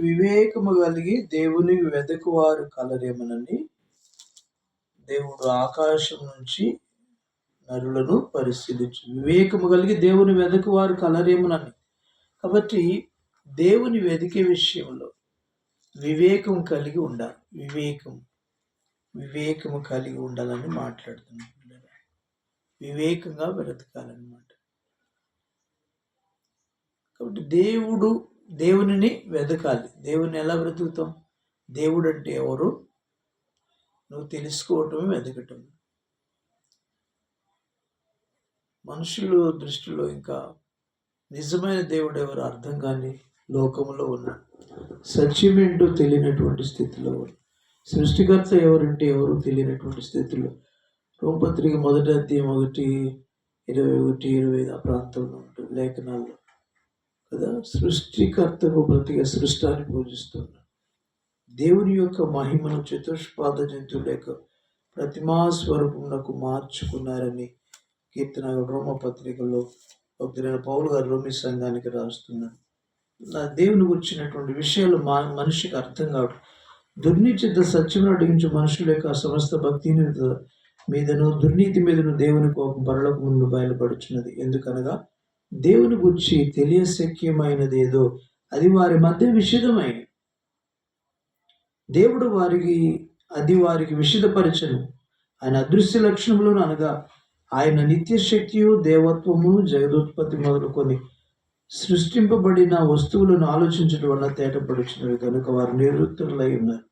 వివేకము కలిగి దేవుని వెదకువారు కలరేమనని దేవుడు ఆకాశం నుంచి నరులను పరిశీలించు. వివేకము కలిగి దేవుని వెదకువారు కలరేమనని. కాబట్టి దేవుని వెదికే విషయంలో వివేకం కలిగి ఉండాలి. వివేకం వివేకము కలిగి ఉండాలని మాట్లాడుతున్నాం వివేకంగా బ్రతకాలన్నమాట. కాబట్టి దేవుడు దేవునిని వెతకాలి దేవుని ఎలా బ్రతుకుతాం దేవుడు అంటే ఎవరు? నువ్వు తెలుసుకోవటమే వెతకటం మనుషులు దృష్టిలో ఇంకా నిజమైన దేవుడు ఎవరు అర్థం కాని లోకంలో ఉన్నాడు సత్యమేంటో తెలియనటువంటి స్థితిలో ఉన్నాడు సృష్టికర్త ఎవరంటే ఎవరు తెలియనటువంటి స్థితిలో. రోమపత్రిక మొదటి అధ్యాయం ఒకటి ఇరవై ఒకటి ఇరవై ఆ ప్రాంతంలో ఉంటుంది. లేఖనాల్లో. కదా? సృష్టికర్తకు ప్రతిగా సృష్టాన్ని పూజిస్తున్నాడు దేవుని యొక్క మహిమను చతుష్పాద జంతువుల యొక్క ప్రతిమా స్వరూపమునకు మార్చుకున్నారని కీర్తన రోమ పత్రికలో ఒక పౌలు గారు రోమి సంఘానికి రాస్తున్నారు. నా దేవుని గురించినటువంటి విషయాలు మా మనిషికి అర్థం కావడం దుర్నిచిత సత్యమును అడిగించు మనుషుల యొక్క సమస్త భక్తిని మీదను దుర్నీతి మీదను దేవుని కోపం బరలకు ముందు బయలుపడుచున్నది ఎందుకనగా దేవుని గురించి తెలియశక్యమైనది ఏదో అది వారి మధ్య విషిదమైన దేవుడు వారికి అది వారికి విషిదపరచను. ఆయన అదృశ్య లక్షణములను అనగా ఆయన నిత్యశక్తియు దేవత్వము జగదుత్పత్తి మొదలుకొని సృష్టింపబడిన వస్తువులను ఆలోచించడం వల్ల తేటపడుచున్నవి. కనుక వారు నిరుత్తులై ఉన్నారు.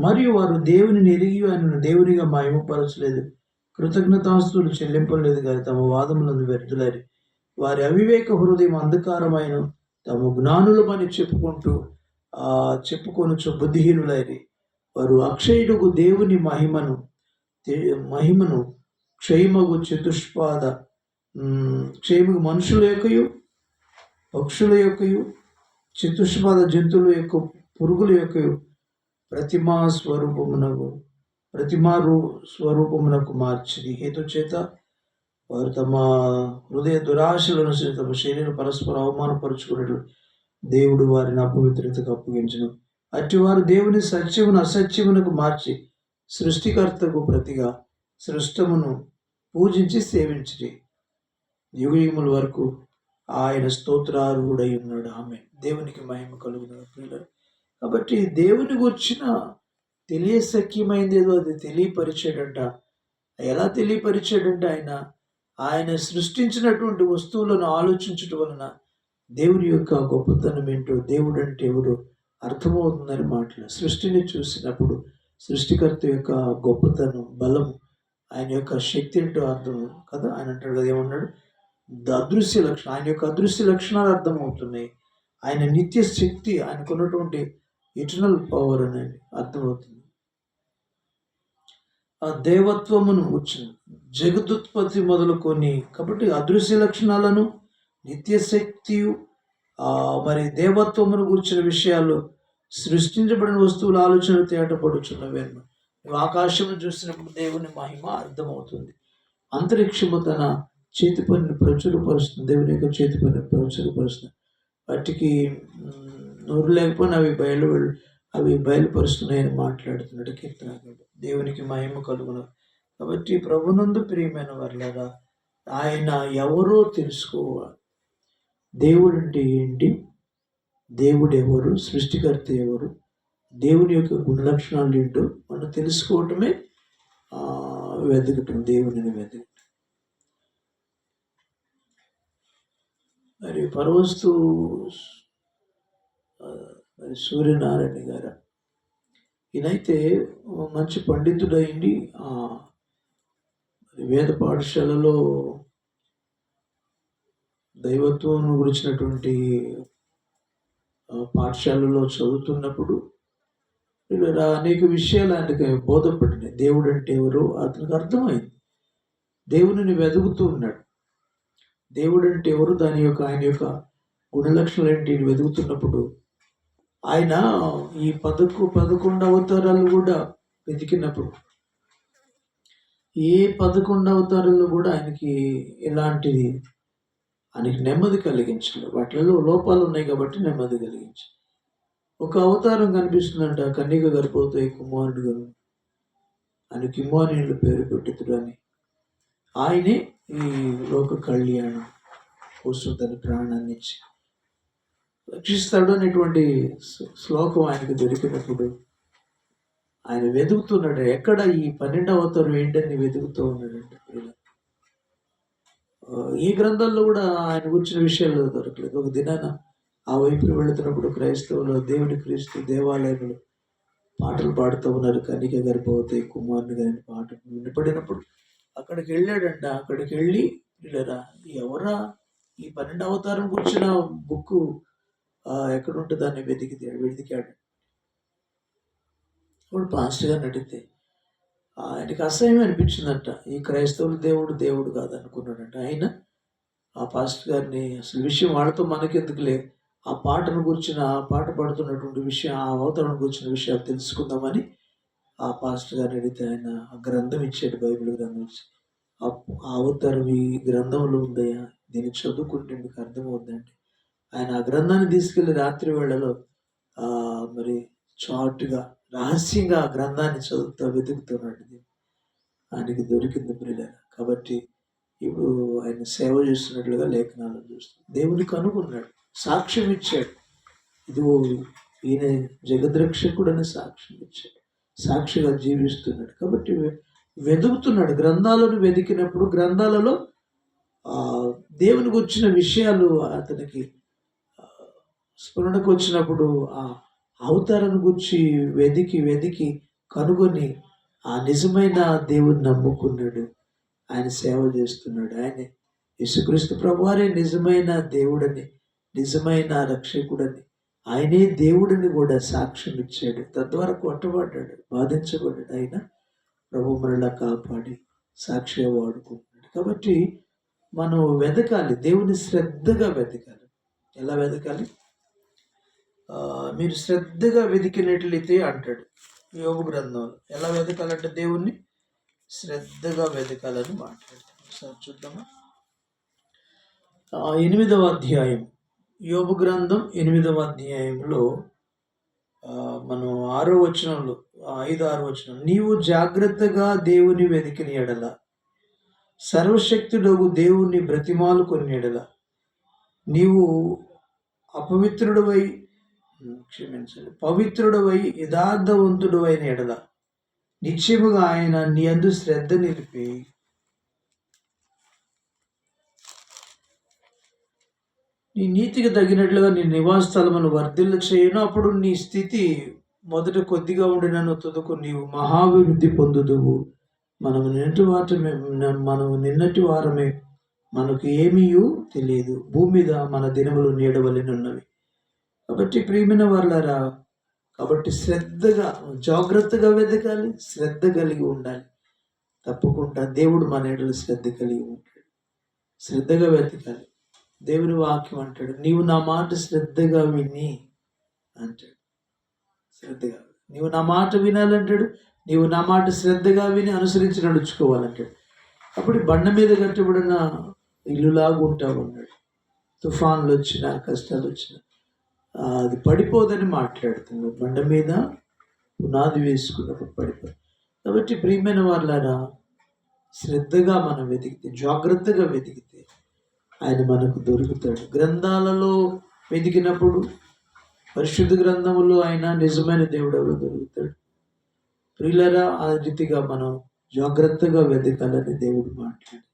మరియు వారు దేవుని ఎరిగి ఆయనను దేవునిగా మాయమపరచలేదు. కృతజ్ఞతాస్తులు చెల్లింపలేదు కానీ తమ వాదములను వ్యర్థులారి. వారి అవివేక హృదయం అంధకారమైన తమ జ్ఞానులమని చెప్పుకుంటూ ఆ చెప్పుకొనొచ్చు బుద్ధిహీనులైరి. వారు అక్షయుడుకు దేవుని మహిమను మహిమను క్షయమగు చతుష్పాద క్షయమగు మనుషుల యొక్కయు పక్షుల యొక్కయు చతుష్పాద జంతువుల యొక్క పురుగుల యొక్క ప్రతిమా స్వరూపమునకు ప్రతిమా రూ స్వరూపమునకు మార్చింది హేతు చేత వారు తమ హృదయ దురాశలను తమ శరీరం పరస్పర అవమానపరుచుకున్నట్లు దేవుడు వారిని అపవిత్రతకు అప్పగించను. అట్టివారు దేవుని సత్యమును అసత్యమునకు మార్చి సృష్టికర్తకు ప్రతిగా సృష్టమును పూజించి సేవించి యుగయుముల వరకు ఆయన స్తోత్రారుడై ఉన్నాడు ఆమె దేవునికి మహిమ కలుగుతున్నాడు కాబట్టి దేవుని గుర్చిన తెలియసఖ్యమైంది ఏదో అది తెలియపరిచాడంట ఎలా తెలియపరిచాడంట ఆయన ఆయన సృష్టించినటువంటి వస్తువులను ఆలోచించటం వలన దేవుని యొక్క గొప్పతనం ఏంటో దేవుడు అంటే ఎవరు అర్థమవుతుందని మాటలు. సృష్టిని చూసినప్పుడు సృష్టికర్త యొక్క గొప్పతనం బలం ఆయన యొక్క శక్తి ఏంటో అర్థం కదా? ఆయన అంటాడు కదా ఏమన్నాడు? అదృశ్య లక్షణం ఆయన యొక్క అదృశ్య లక్షణాలు అర్థమవుతున్నాయి. ఆయన నిత్య శక్తి ఆయనకున్నటువంటి ఇటర్నల్ పవర్ అనేది అర్థమవుతుంది. ఆ దేవత్వమును వచ్చింది జగదుత్పత్తి మొదలుకొని కాబట్టి అదృశ్య లక్షణాలను నిత్యశక్తి మరి దేవత్వమును గురించిన విషయాలు సృష్టించబడిన వస్తువుల ఆలోచన తేటపడుచున్నవి నువ్వు చూసినప్పుడు దేవుని మహిమ అర్థమవుతుంది. అంతరిక్షము తన చేతి పనిని ప్రచురపరుస్తుంది. దేవుని యొక్క చేతి పనిని ప్రచురపరుస్తుంది. వాటికి నోరు లేకపోయినా అవి బయలు అవి బయలుపరుస్తున్నాయని మాట్లాడుతున్నాడు కీర్తనకుడు దేవునికి మహిమ కలుగును. కాబట్టి ప్రభునందు ప్రియమైన వర్లగా ఆయన ఎవరో తెలుసుకోవాలి. దేవుడు అంటే ఏంటి? దేవుడు ఎవరు? సృష్టికర్త ఎవరు? దేవుని యొక్క గుణలక్షణాలు ఏంటో మనం తెలుసుకోవటమే వెతకటం దేవుని వెతకటం మరి పరవస్తు మరి సూర్యనారాయణ గారు. ఈయనైతే మంచి పండితుడైంది వేద పాఠశాలలో దైవత్వం గురించినటువంటి పాఠశాలలో చదువుతున్నప్పుడు అనేక విషయాలు ఆయనకి బోధపడినాయి దేవుడు అంటే ఎవరు అతనికి అర్థమైంది. దేవుని వెతుకుతూ ఉన్నాడు. దేవుడు అంటే ఎవరు? దాని యొక్క ఆయన యొక్క గుణలక్షణాలు ఏంటి? వెతుకుతున్నప్పుడు ఆయన ఈ పదకు పదకొండు అవతారాలు కూడా వెతికినప్పుడు ఏ పదకొండు అవతారాలు కూడా ఆయనకి ఎలాంటిది ఆయనకి నెమ్మది కలిగించలేదు వాటిలో లోపాలు ఉన్నాయి కాబట్టి నెమ్మది కలిగించి ఒక అవతారం కనిపిస్తుందంట కన్నిక గర్భవతి కుమారుడు గారు. ఆయన కిమ్మానీయులు పేరు పెట్టుతుడు అని. ఆయనే ఈ లోక కళ్యాణం కోసం తన ప్రాణాన్ని ఇచ్చి రక్షిస్తాడు అనేటువంటి శ్లోకం ఆయనకు దొరికినప్పుడు. ఆయన వెతుకుతున్నాడు ఎక్కడ ఈ పన్నెండవ అవతారం ఏంటని వెతుకుతూ ఉన్నాడంట ఈ గ్రంథంలో కూడా ఆయన గురించిన విషయాలు దొరకలేదు. ఒక దినాన ఆ వైపు వెళుతున్నప్పుడు క్రైస్తవులు దేవుని క్రీస్తు దేవాలయంలో పాటలు పాడుతూ ఉన్నారు. కనిక గర్భవతి కుమారుని గారి పాట వినపడినప్పుడు అక్కడికి వెళ్ళాడంట. అక్కడికి వెళ్ళి వీళ్ళరా ఎవరా ఈ పన్నెండు అవతారం కూర్చున్న బుక్ ఎక్కడుంటే దాన్ని వెతికి వెతికాడు. ఇప్పుడు పాస్టర్ గారిని అడిగితే ఆయనకి అసహ్యం అనిపించిందంట. ఈ క్రైస్తవులు దేవుడు దేవుడు కాదు అనుకున్నాడంట ఆయన ఆ పాస్టర్ గారిని అసలు విషయం వాళ్ళతో మనకెందుకులే? ఆ పాటను గురించిన ఆ పాట పాడుతున్నటువంటి విషయం ఆ అవతరణ గురించిన విషయాలు తెలుసుకుందామని ఆ పాస్టర్ గారిని అడిగితే ఆయన ఆ గ్రంథం ఇచ్చాడు బైబిల్ గ్రంథం ఇచ్చి. ఆ ఆ అవతారం ఈ గ్రంథంలో ఉందయ్యా. దీన్ని చదువుకుంటే మీకు అర్థమవుతుందండి ఆయన ఆ గ్రంథాన్ని తీసుకెళ్ళి రాత్రి వేళలో ఆ మరి చాటుగా రహస్యంగా ఆ గ్రంథాన్ని చదువుతూ వెతుకుతున్నాడు ఆయనకి దొరికింది ప్రియుల కాబట్టి ఇప్పుడు ఆయన సేవ చేస్తున్నట్లుగా లేఖనాలు చూస్తాం దేవుడికి అనుకున్నాడు సాక్ష్యం ఇచ్చాడు. ఇదిగో ఈయన జగద్రక్షకుడు అని సాక్ష్యం ఇచ్చాడు. సాక్షిగా జీవిస్తున్నాడు. కాబట్టి వెతుకుతున్నాడు గ్రంథాలను వెతికినప్పుడు గ్రంథాలలో దేవునికి వచ్చిన విషయాలు అతనికి స్ఫురణకు వచ్చినప్పుడు ఆ అవతారం గురించి వెదికి వెదికి కనుగొని ఆ నిజమైన దేవుని నమ్ముకున్నాడు. ఆయన సేవ చేస్తున్నాడు. ఆయన యేసుక్రీస్తు ప్రభువారే నిజమైన దేవుడని నిజమైన రక్షకుడని ఆయనే దేవుడిని కూడా సాక్ష్యం ఇచ్చాడు. తద్వారా కొట్టబడ్డాడు బాధించబడ్డాడు. ఆయన ప్రభు మరలా కాపాడి సాక్షిగా వాడుకుంటున్నాడు. కాబట్టి మనం వెతకాలి దేవుని శ్రద్ధగా వెతకాలి ఎలా వెతకాలి మీరు శ్రద్ధగా వెతికినట్లయితే అంటాడు యోగు గ్రంథంలో. ఎలా వెతకాలంటే దేవుణ్ణి శ్రద్ధగా వెతకాలని మాట్లాడతాడు. ఒకసారి చూద్దామా? ఎనిమిదవ అధ్యాయం. యోగు గ్రంథం ఎనిమిదవ అధ్యాయంలో మనం ఆరో వచనంలో ఐదు ఆరో వచనం నీవు జాగ్రత్తగా దేవుని వెతికిన ఎడల సర్వశక్తుడగు దేవుణ్ణి బ్రతిమాలు కొన్ని ఎడల నీవు అపవిత్రుడవై క్షమించండి పవిత్రుడవై యథార్థవంతుడు అయిన ఎడల. నిశ్చయముగా ఆయన నీ అందు శ్రద్ధ నిలిపి నీ నీతికి తగినట్లుగా నీ నివాస స్థలమును వర్ధిల్ల చేయను అప్పుడు నీ స్థితి మొదట కొద్దిగా ఉండినను తుదకు నీవు మహాభివృద్ధి పొందుదువు. మనము నిన్నటి వారమే మనము నిన్నటి వారమే మనకు ఏమీయూ తెలియదు. భూమి మీద మన దినములు నీడవలెనున్నవి. కాబట్టి ప్రియమైన వాళ్ళారా కాబట్టి శ్రద్ధగా జాగ్రత్తగా వెతకాలి శ్రద్ధ కలిగి ఉండాలి. తప్పకుండా దేవుడు మన ఎడల శ్రద్ధ కలిగి ఉంటాడు. శ్రద్ధగా వెతకాలి. దేవుని వాక్యం అంటాడు నీవు నా మాట శ్రద్ధగా విని అంటాడు. శ్రద్ధగా నీవు నా మాట వినాలంటాడు నీవు నా మాట శ్రద్ధగా విని అనుసరించి నడుచుకోవాలంటాడు. అప్పుడు బండ మీద కట్టబడిన ఇల్లులాగా ఉంటావు అన్నాడు. తుఫాన్లు వచ్చినా కష్టాలు వచ్చినా అది పడిపోదని మాట్లాడుతున్నాడు బండ మీద పునాది వేసుకున్నప్పుడు పడిపోదు కాబట్టి ప్రియమైన వాళ్ళారా శ్రద్ధగా మనం వెతికితే జాగ్రత్తగా వెతికితే ఆయన మనకు దొరుకుతాడు. గ్రంథాలలో వెతికినప్పుడు పరిశుద్ధ గ్రంథంలో ఆయన నిజమైన దేవుడు ఎవరు దొరుకుతాడు? ప్రియులరా ఆ రీతిగా మనం జాగ్రత్తగా వెతకాలని దేవుడు మాట్లాడు.